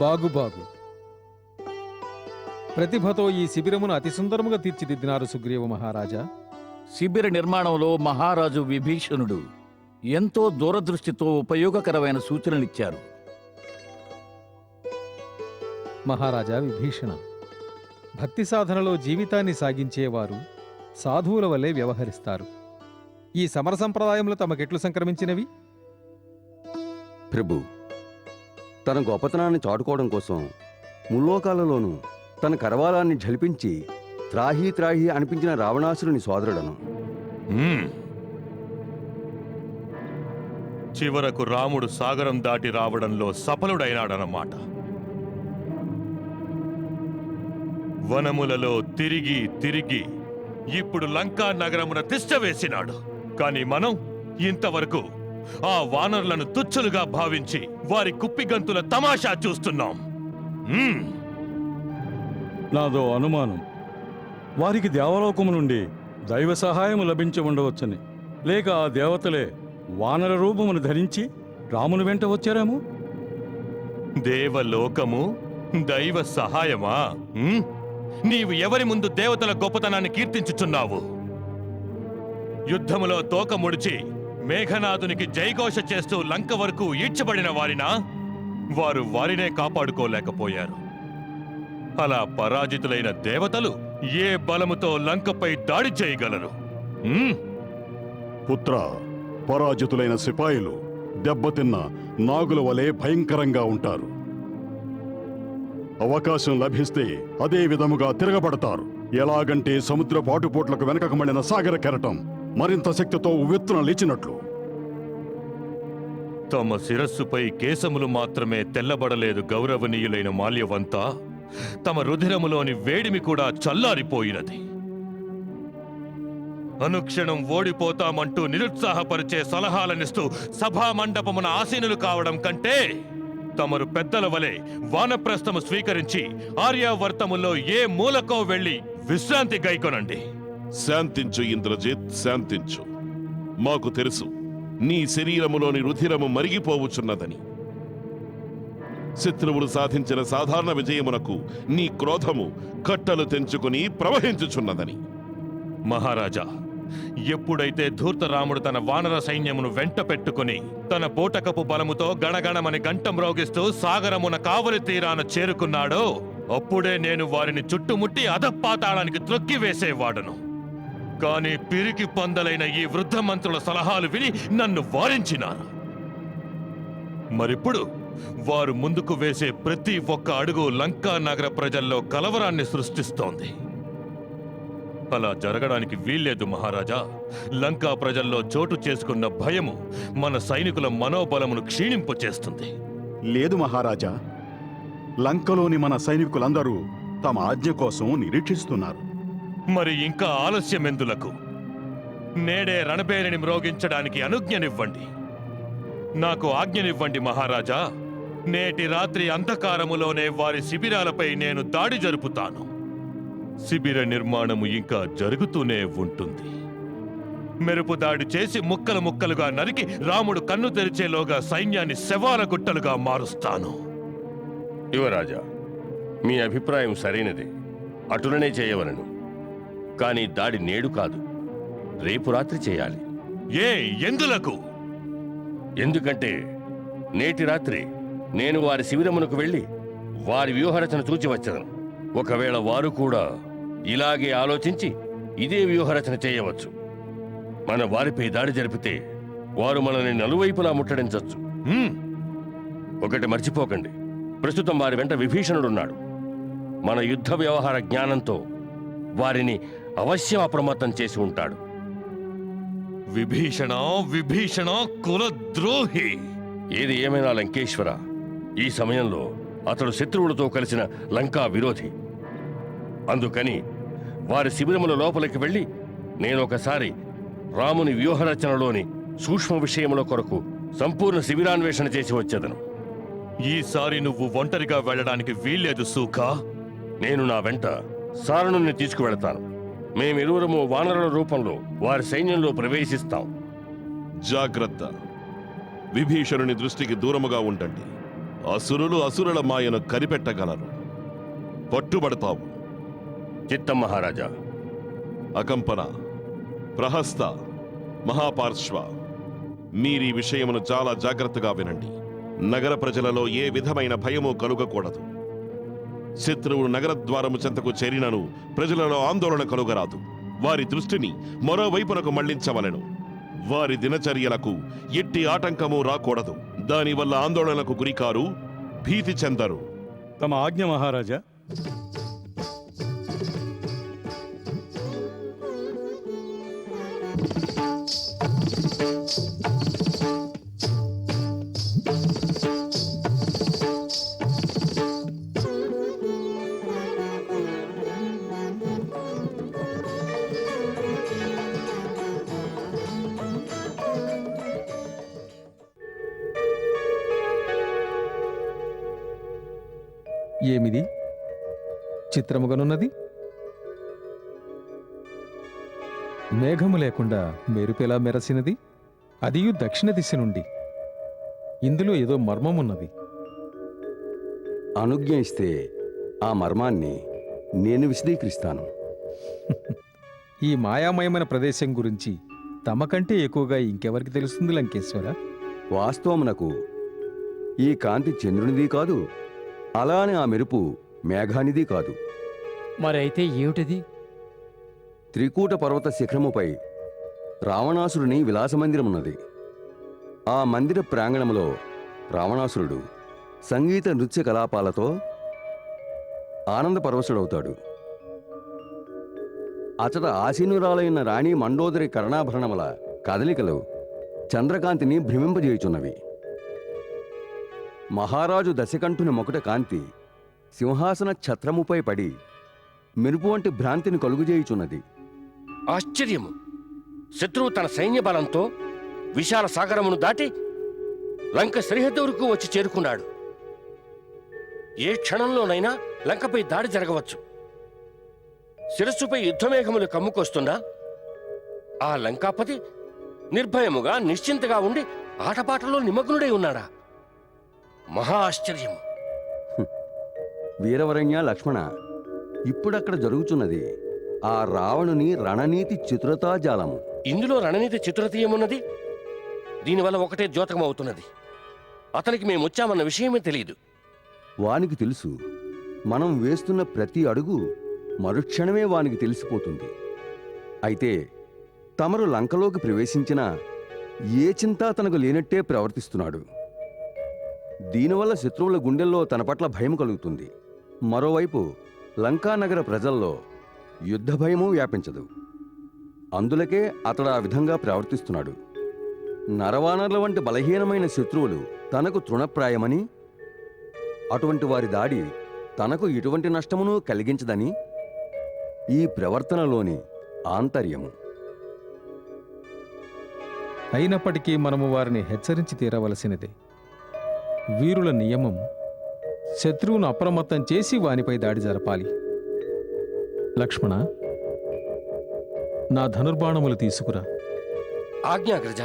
బాగు బాగు ప్రతిభతో ఈ శిబిరమును అతి సుందరముగా తీర్చిదిద్దినారు సుగ్రీవ మహారాజా. శిబిర నిర్మాణంలో మహారాజు విభీషణుడు ఎంతో దూరదృష్టితో ఉపయోగకరమైన సూచనలిచ్చారు. మహారాజా విభీషణ భక్తి సాధనలో జీవితాన్ని సాగించేవారు సాధువుల వల్లే వ్యవహరిస్తారు. ఈ సమర సంప్రదాయంలో తమకెట్లు సంక్రమించినవి? ప్రభు తన గొప్పతనాన్ని చాటుకోవడం కోసం ముల్లోకాలలోనూ తన కరవాలాన్ని ఝలిపించి త్రాహి త్రాహి అనిపించిన రావణాసురుని సోదరుడను. చివరకు రాముడు సాగరం దాటి రావడంలో సఫలుడైనాడన్నమాట. వనములలో తిరిగి తిరిగి ఇప్పుడు లంకా నగరమున తిష్ట వేసినాడు. కాని మనం ఇంతవరకు ఆ వానరులను తుచ్చులుగా భావించి వారి కుప్పిగంతుల తమాషా చూస్తున్నాం. మ్మ్. నాదో అనుమానం. వారికి దేవలోకము నుండి దైవ సహాయం లభించి ఉండవచ్చని. లేక ఆ దేవతలే వానర రూపమును ధరించి రాముని వెంట వచ్చారేమో? దేవలోకము దైవ సహాయమా? ఉమ్? నీవు ఎవరి ముందు దేవతల గొప్పతనాన్ని కీర్తించుచున్నావు? యుద్ధములో తోక ముడిచి మేఘనాథునికి జైఘోష చేస్తూ లంక వరకు ఈడ్చబడిన వారినా వారు వారినే కాపాడుకోలేకపోయారు. అలా పరాజితులైన దేవతలు ఏ బలముతో లంకపై దాడి చేయగలరు? పుత్ర పరాజితులైన సిపాయిలు దెబ్బతిన్న నాగుల వలె భయంకరంగా ఉంటారు. అవకాశం లభిస్తే అదే విధముగా తిరగబడతారు. ఎలాగంటే సముద్ర పాటుపోట్లకు వెనకకు మళ్ళిన సాగర కెరటం. మరింత శక్తితో ఉవ్వెత్తున లేచినట్లు. తమ శిరస్సుపై కేశములు మాత్రమే తెల్లబడలేదు గౌరవనీయులైన మాల్యవంతా. తమ రుధిరములోని వేడిమి కూడా చల్లారిపోయినది. అనుక్షణం ఓడిపోతామంటూ నిరుత్సాహపరిచే సలహాలనిస్తూ సభా మండపమున ఆసీనులు కావడం కంటే తమరు పెద్దల వలె వానప్రస్థము స్వీకరించి ఆర్యావర్తములో ఏ మూలకో వెళ్ళి విశ్రాంతి గైకొనండి. శాంతించు ఇంద్రజిత్ శాంతించు. మాకు తెలుసు నీ శరీరములోని రుధిరము మరిగిపోవుచున్నదని. శత్రువులు సాధించిన సాధారణ విజయమునకు నీ క్రోధము కట్టలు తెంచుకుని ప్రవహించుచున్నదని. మహారాజా ఎప్పుడైతే ధూర్తరాముడు తన వానర సైన్యమును వెంట పెట్టుకుని తన బోటకపు బలముతో గణగణమని గంటం రోగిస్తూ సాగరమున కావలి తీరాన చేరుకున్నాడో అప్పుడే నేను వారిని చుట్టుముట్టి అధపాతాళానికి త్రొక్కివేసేవాడను. కానీ పిరికి పందలైన ఈ వృద్ధ మంత్రుల సలహాలు విని నన్ను వారించినారు. మరిప్పుడు వారు ముందుకు వేసే ప్రతి ఒక్క అడుగు లంకా నగర ప్రజల్లో కలవరాన్ని సృష్టిస్తోంది. అలా జరగడానికి వీల్లేదు మహారాజా. లంకా ప్రజల్లో చోటు చేసుకున్న భయము మన సైనికుల మనోబలమును క్షీణింపు చేస్తుంది. లేదు మహారాజా. లంకలోని మన సైనికులందరూ తమ ఆజ్ఞ కోసం నిరీక్షిస్తున్నారు. మరి ఇంకా ఆలస్యమెందులకు నేడే రణబేరిని మ్రోగించడానికి అనుజ్ఞనివ్వండి. నాకు ఆజ్ఞనివ్వండి మహారాజా. నేటి రాత్రి అంధకారములోనే వారి శిబిరాలపై నేను దాడి జరుపుతాను. శిబిర నిర్మాణము ఇంకా జరుగుతూనే ఉంటుంది. మెరుపు దాడి చేసి ముక్కలు ముక్కలుగా నరికి రాముడు కన్ను తెరిచేలోగా సైన్యాన్ని శవాల గుట్టలుగా మారుస్తాను. యువరాజా మీ అభిప్రాయం సరైనదే. అటులనే చేయవలను. కానీ దాడి నేడు కాదు. రేపు రాత్రి చేయాలి. ఏ ఎందులకు? ఎందుకంటే నేటి రాత్రి నేను వారి శిబిరమునకు వెళ్ళి వారి వ్యూహరచన చూచి వచ్చదను ఒకవేళ వారు కూడా ఇలాగే ఆలోచించి ఇదే వ్యూహరచన చేయవచ్చు. మన వారిపై దాడి జరిపితే వారు మనల్ని నలువైపులా ముట్టడించవచ్చు. ఒకటి మర్చిపోకండి. ప్రస్తుతం వారి వెంట విభీషణుడున్నాడు. మన యుద్ధ వ్యవహార జ్ఞానంతో వారిని అవశ్యం అప్రమత్తం చేసి ఉంటాడు. విభీషణ విభీషణ కులద్రోహి. ఏది ఏమైనా లంకేశ్వర ఈ సమయంలో అతడు శత్రువులతో కలిసిన లంకా విరోధి. అందుకని వారి శిబిరముల లోపలికి వెళ్ళి నేను ఒకసారి రాముని వ్యూహరచనలోని సూక్ష్మ విషయముల కొరకు సంపూర్ణ శిబిరాన్వేషణ చేసి వచ్చేదను. ఈసారి నువ్వు ఒంటరిగా వెళ్ళడానికి వీల్లేదు సూఖా. నేను నా వెంట సారణుని తీసుకువెళతాను. మేమిరువురము వానరుల రూపంలో వారి సైన్యంలో ప్రవేశిస్తాం. జాగ్రత్త. విభీషణుని దృష్టికి దూరముగా ఉండండి. అసురులు అసురుల మాయను కనిపెట్టగలరు. పట్టుబడతావు. చిత్తం మహారాజా అకంపన. ప్రహస్త. మహాపార్శ్వ. మీరీ విషయమును చాలా జాగ్రత్తగా వినండి. నగర ప్రజలలో ఏ విధమైన భయము కలుగకూడదు. శత్రువు నగర ద్వారము చెంతకు చేరినను. ప్రజలలో ఆందోళన కలుగరాదు. వారి దృష్టిని మరోవైపునకు మళ్ళించవలను. వారి దినచర్యలకు ఎట్టి ఆటంకము రాకూడదు. దానివల్ల ఆందోళనకు గురికారు భీతి చెందరు. తమ ఆజ్ఞ మహారాజా ఏమిది? చిత్రముగనున్నది? మేఘము లేకుండా మెరుపెలా మెరసినది? అదియు దక్షిణ దిశ నుండి. ఇందులో ఏదో మర్మమున్నది. అనుజ్ఞ ఇస్తే ఆ మర్మాన్ని నేను విశదీకరిస్తాను. ఈ మాయామయమైన ప్రదేశం గురించి తమకంటే ఎక్కువగా ఇంకెవరికి తెలుస్తుంది లంకేశ్వర? వాస్తవమునకు ఈ కాంతి చంద్రునిది కాదు. అలానే ఆ మెరుపు మేఘానిది కాదు. మరైతే ఏమిటది? త్రికూట పర్వత శిఖరముపై రావణాసురుని విలాసమందిరమున్నది. ఆ మందిర ప్రాంగణములో రావణాసురుడు సంగీత నృత్య కలాపాలతో ఆనంద పరవశుడవుతాడు. అతడ ఆసీనురాలైన రాణి మండోదరి కర్ణాభరణముల కదలికలు చంద్రకాంతిని భ్రమింపజేయుచున్నవి. మహారాజు దశకంఠుని మొకట కాంతి సింహాసన ఛత్రముపై పడి మెరుపు వంటి భ్రాంతిని కలుగుజేయుచున్నది. ఆశ్చర్యము! శత్రువు తన సైన్య బలంతో విశాల సాగరమును దాటి లంక సరిహద్దు వరకు వచ్చి చేరుకున్నాడు. ఏ క్షణంలోనైనా లంకపై దాడి జరగవచ్చు. శిరస్సుపై యుద్ధమేఘములు కమ్ముకొస్తున్నా ఆ లంకాపతి నిర్భయముగా నిశ్చింతగా ఉండి ఆటపాటలో నిమగ్నుడై ఉన్నాడా? మహా వీరవరణ్య లక్ష్మణ ఇప్పుడక్కడ జరుగుతున్నది ఆ రావణుని రణనీతి చతురతాజాలము ఇందులో రణనీతి చిత్రతీయమున్నది దీనివల్ల ఒకటే ద్యోతకం అవుతున్నది అతనికి మేము వచ్చామన్న విషయమే తెలియదు. వానికి తెలుసు మనం వేస్తున్న ప్రతి అడుగు మరుక్షణమే వానికి తెలిసిపోతుంది. అయితే తమరు లంకలోకి ప్రవేశించినా ఏ చింత తనకు లేనట్టే ప్రవర్తిస్తున్నాడు. దీనివల్ల శత్రువుల గుండెల్లో తన పట్ల భయం కలుగుతుంది. మరోవైపు లంకానగర ప్రజల్లో యుద్ధ భయము వ్యాపించదు. అందులకే అతడు ఆ విధంగా ప్రవర్తిస్తున్నాడు. నరవానర్ల వంటి బలహీనమైన శత్రువులు తనకు తృణప్రాయమని అటువంటి వారి దాడి తనకు ఎటువంటి నష్టమును కలిగించదని ఈ ప్రవర్తనలోని ఆంతర్యము. అయినప్పటికీ మనము వారిని హెచ్చరించి తీరవలసినదే వీరుల నియమం శత్రువును అప్రమత్తం చేసి వానిపై దాడి జరపాలి. లక్ష్మణ నా ధనుర్బాణములు తీసుకురా. ఆజ్ఞాగ్రజ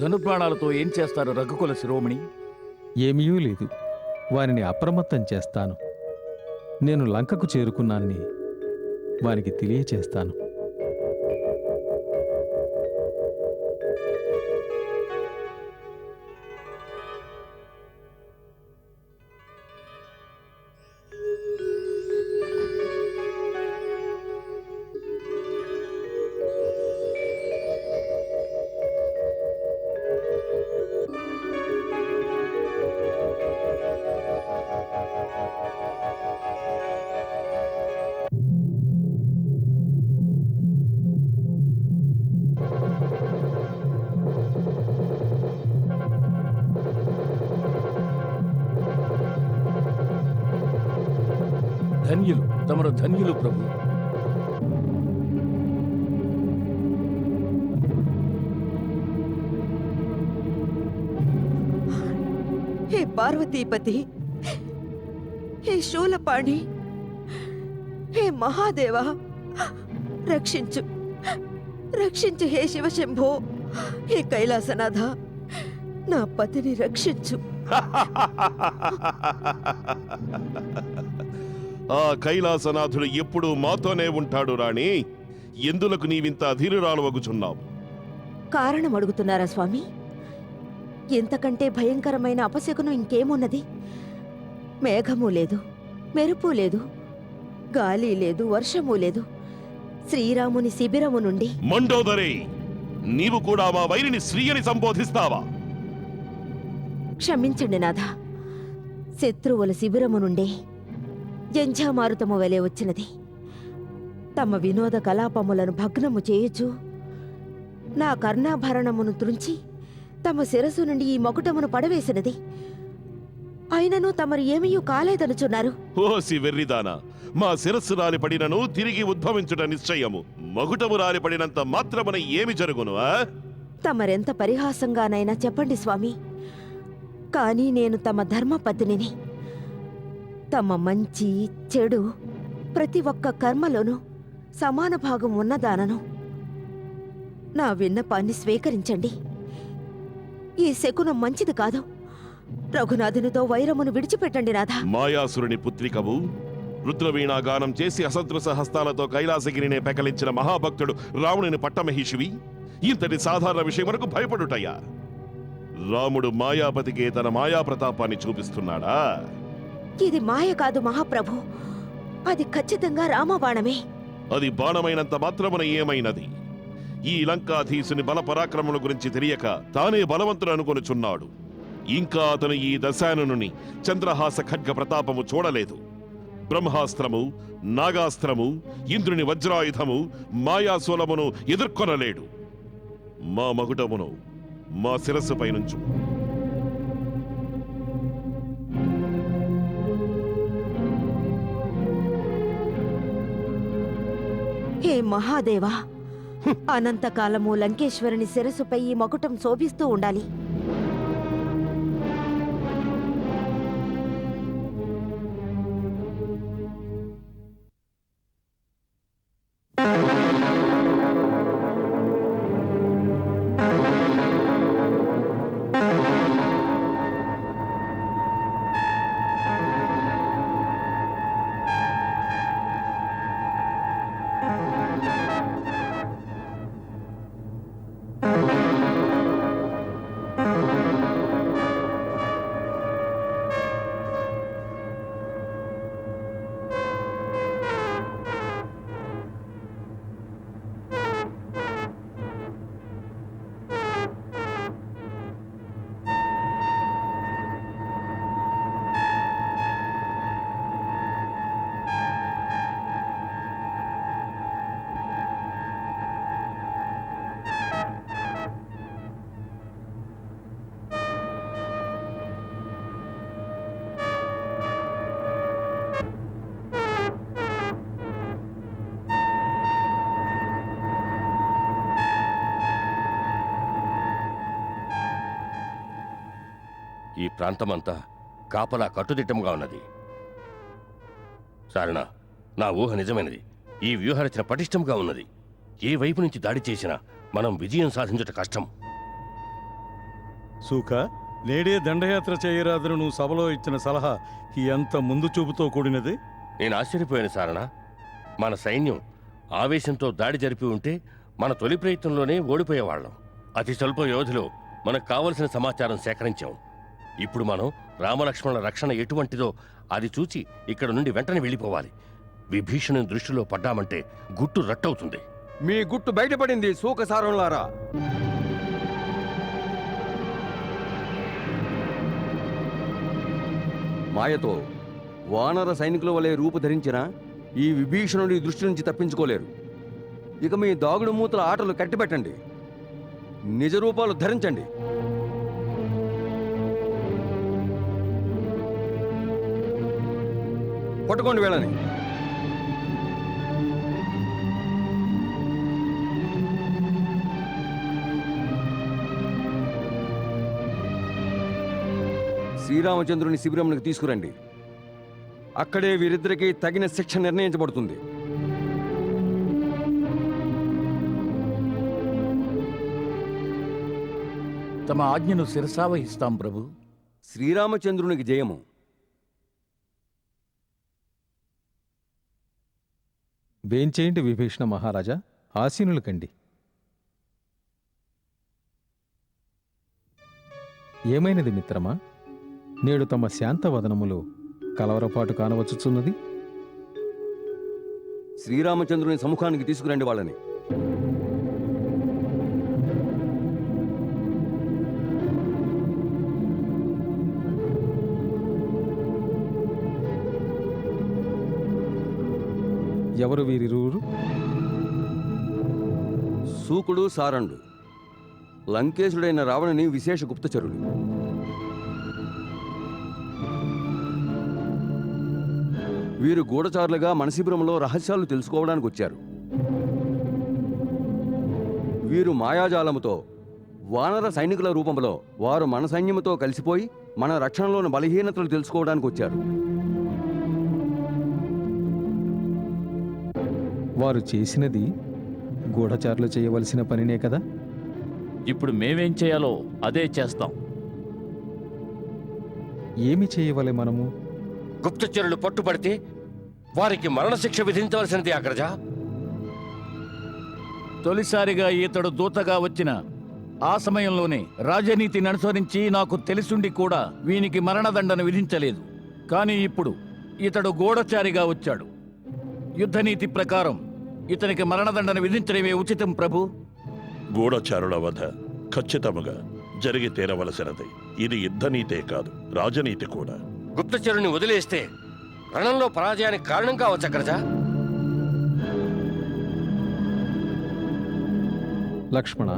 ధనుర్బాణాలతో ఏం చేస్తారు రఘుకుల శిరోమణి? ఏమీయూ లేదు. వారిని అప్రమత్తం చేస్తాను. నేను లంకకు చేరుకున్నానని వారికి తెలియచేస్తాను. ధన్యులు. తమరు ధన్యులు ప్రభు. హే పార్వతీపతి. హే శూలపాణి. హే మహాదేవ. రక్షించు. రక్షించు హే శివశంభో. హే కైలాసనాథ. నా పతిని రక్షించు. ఆ కైలాసనాథుడు ఎప్పుడూ మాతోనే ఉంటాడు రాణి. ఎందులకు నీవింత అధీరురాలు వగుచున్నావు కారణం అడుగుతున్నారా స్వామి? ఇంతకంటే భయంకరమైన అపశకునం ఇంకేమున్నది? మేఘము లేదు మెరుపు లేదు గాలి లేదు వర్షము లేదు. శ్రీరాముని శిబిరము నుండి మండోదరి నీవు కూడా మా వైరిని శ్రీయని సంబోధిస్తావా? క్షమించండి నాథ. శత్రువుల శిబిరము నుండే జంఝామారుతము వలె వచ్చినది. తమ వినోద కలాపములను భగ్నము చేయుచు నా కర్ణాభరణమును త్రుంచి తమ శిరసు నుండి ఈ మకుటమును పడవేసినది. అయినను తమరు ఏమీయూ కాలేదనుచున్నారు. ఓసి వెర్రిదానా మా శిరస్సు రాలిపడినను తిరిగి ఉద్భవించుట నిశ్చయము. మగుటము రాలిపడినంత మాత్రమున ఏమి జరుగును ఆ? తమరెంత పరిహాసంగానైనా చెప్పండి స్వామి. కానీ నేను తమ ధర్మపత్నిని. తమ మంచి చెడు ప్రతి ఒక్క కర్మలోనూ సమాన భాగం ఉన్నదానను నా విన్నపాన్ని స్వీకరించండి. ఈ శకునం మంచిది కాదు. రఘునాథునితో వైరమును విడిచిపెట్టండి రాధా మాయాసురుని పుత్రికవు రుద్రవీణా గానం చేసి అసదృశ హస్తాలతో కైలాసగిరినే పెకలించిన మహాభక్తుడు రావణుని పట్టమహిషివి ఇంతటి సాధారణ విషయం మనకు భయపడుటయ్యా. రాముడు మాయాపతికే తన మాయా ప్రతాపాన్ని చూపిస్తున్నాడా? ఇది మాయ కాదు మహాప్రభు. అది ఖచ్చితంగా రామబాణమే. అది బాణమైనంత మాత్రమున ఏమైనది? ఈ లంకాధీసుని బల పరాక్రమముల గురించి తెలియక తానే బలవంతుడు అనుకొనుచున్నాడు. ఇంకా అతను ఈ దశాననుని చంద్రహాస ఖడ్గ ప్రతాపము చూడలేదు. బ్రహ్మాస్త్రము నాగాస్త్రము ఇంద్రుని వజ్రాయుధము మాయాశూలమును ఎదుర్కొనలేడు. మా మగుటమును మా శిరస్సు పైనుంచు. మహాదేవా. అనంతకాలము లంకేశ్వరుని శిరసుపై ఈ మకుటం శోభిస్తూ ఉండాలి. ఈ ప్రాంతమంతా కాపలా కట్టుదిట్టంగా ఉన్నది. సారణ నా ఊహ నిజమైనది. ఈ వ్యూహరచన పటిష్టంగా ఉన్నది. ఏ వైపు నుంచి దాడి చేసినా మనం విజయం సాధించుట కష్టం. సూక నేడే దండయాత్ర చేయరాదని నువ్వు సభలో ఇచ్చిన సలహా ఎంత ముందు చూపుతో కూడినది? నేను ఆశ్చర్యపోయాను సారణ. మన సైన్యం ఆవేశంతో దాడి జరిపి ఉంటే మన తొలి ప్రయత్నంలోనే ఓడిపోయేవాళ్ళం. అతి స్వల్ప వ్యవధిలో మనకు కావలసిన సమాచారం సేకరించాం. ఇప్పుడు మనం రామలక్ష్మణుల రక్షణ ఎటువంటిదో అది చూచి ఇక్కడ నుండి వెంటనే వెళ్ళిపోవాలి. విభీషణుని దృష్టిలో పడ్డామంటే గుట్టు రట్టవుతుంది. మీ గుట్టు బయటపడింది సూకసారంలారా మాయతో వానర సైనికుల వలె రూపుధరించిన ఈ విభీషణుడి దృష్టి నుంచి తప్పించుకోలేరు. ఇక మీ దాగుడు మూతల ఆటలు కట్టిపెట్టండి. నిజ రూపాలు ధరించండి. పట్టుకోండి వీళ్ళని. శ్రీరామచంద్రుని శిబిరంలోకి తీసుకురండి. అక్కడే వీరిద్దరికీ తగిన శిక్ష నిర్ణయించబడుతుంది. తమ ఆజ్ఞను శిరసావహిస్తాం ప్రభు. శ్రీరామచంద్రునికి జయము. వేంచేయండి విభీషణ మహారాజా ఆసీనులు కండి. ఏమైనది మిత్రమా? నేడు తమ శాంతవదనములు కలవరపాటు కానవచ్చుచున్నది? శ్రీరామచంద్రుని సముఖానికి తీసుకురండి వాళ్ళని. ఎవరు వీరిరువురు సూకుడు సారండు. లంకేశుడైన రావణుని విశేష గుప్తచరుడు. వీరు గూఢచారులుగా మనశిబిరంలో రహస్యాలు తెలుసుకోవడానికి వచ్చారు. వీరు మాయాజాలముతో వానర సైనికుల రూపంలో వారు మన సైన్యముతో కలిసిపోయి మన రక్షణలోని బలహీనతలు తెలుసుకోవడానికి వచ్చారు. వారు చేసినది గూఢచారులు చేయవలసిన పనినే కదా? ఇప్పుడు మేమేం చేయాలో అదే చేస్తాం. ఏమి చేయవలె మనము? గుప్తచరులు పట్టుబడితే వారికి మరణశిక్ష విధించవలసినది అగ్రజ. తొలిసారిగా ఇతడు దూతగా వచ్చిన ఆ సమయంలోనే రాజనీతిని అనుసరించి నాకు తెలిసుండి కూడా వీనికి మరణదండన విధించలేదు. కానీ ఇప్పుడు ఇతడు గూఢచారిగా వచ్చాడు. యుద్ధనీతి ప్రకారం ఇతనికి మరణదండన విధించడమే ఉచితం ప్రభు. గూఢచారుల వధ ఖచ్చితముగా జరిగి తీరవలసినది. ఇది యుద్ధనీతే కాదు రాజనీతి కూడా. గుప్తచరుని వదిలేస్తే రణంలో పరాజయానికి కారణం కావచ్చు అగ్రజ లక్ష్మణ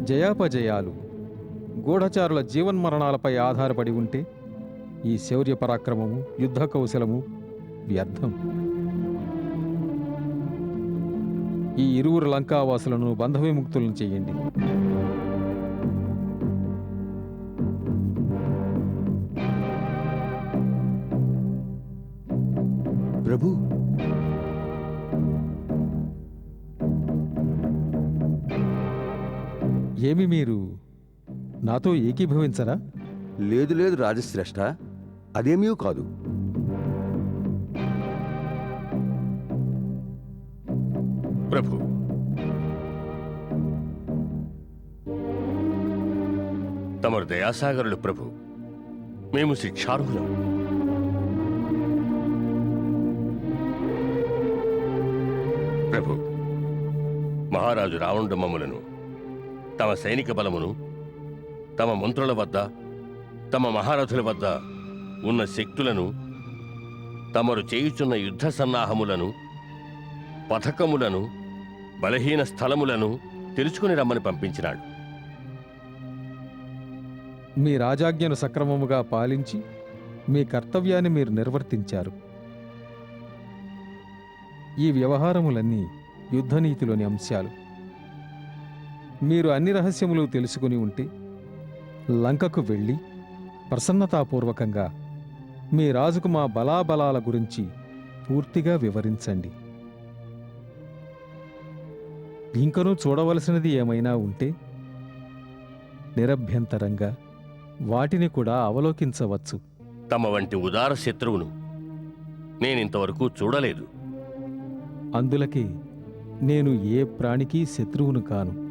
జయాపజయాలు గూఢచారుల జీవన్మరణాలపై ఆధారపడి ఉంటే ఈ శౌర్య పరాక్రమము యుద్ధ కౌశలము వ్యర్థం. ఈ ఇరువురు లంకావాసులను బంధవిముక్తులను చేయండి. ప్రభు. ఏమి మీరు నాతో ఏకీభవించరా? లేదు లేదు రాజశ్రేష్ఠ అదేమీ కాదు. ప్రభు. తమరు దయాసాగరులు ప్రభు. మేము శిక్షార్హులం. ప్రభు మహారాజు రావణుడు మమ్ములను తమ సైనిక బలమును తమ మంత్రుల వద్ద తమ మహారథుల వద్ద ఉన్న శక్తులను తమరు చేయుచున్న యుద్ధ సన్నాహములను పథకములను బలహీన స్థలములను తెలుసుకుని రమ్మని పంపించినాడు. మీ రాజాజ్ఞను సక్రమముగా పాలించి మీ కర్తవ్యాన్ని మీరు నిర్వర్తించారు. ఈ వ్యవహారములన్నీ యుద్ధనీతిలోని అంశాలు. మీరు అన్ని రహస్యములు తెలుసుకుని ఉంటే లంకకు వెళ్ళి ప్రసన్నతాపూర్వకంగా మీ రాజుకు మా బలాబలాల గురించి పూర్తిగా వివరించండి. ఇంకనూ చూడవలసినది ఏమైనా ఉంటే నిరభ్యంతరంగా వాటిని కూడా అవలోకించవచ్చు. తమ వంటి ఉదార శత్రువును నేనింతవరకు చూడలేదు. అందులకే నేను ఏ ప్రాణికి శత్రువును కాను.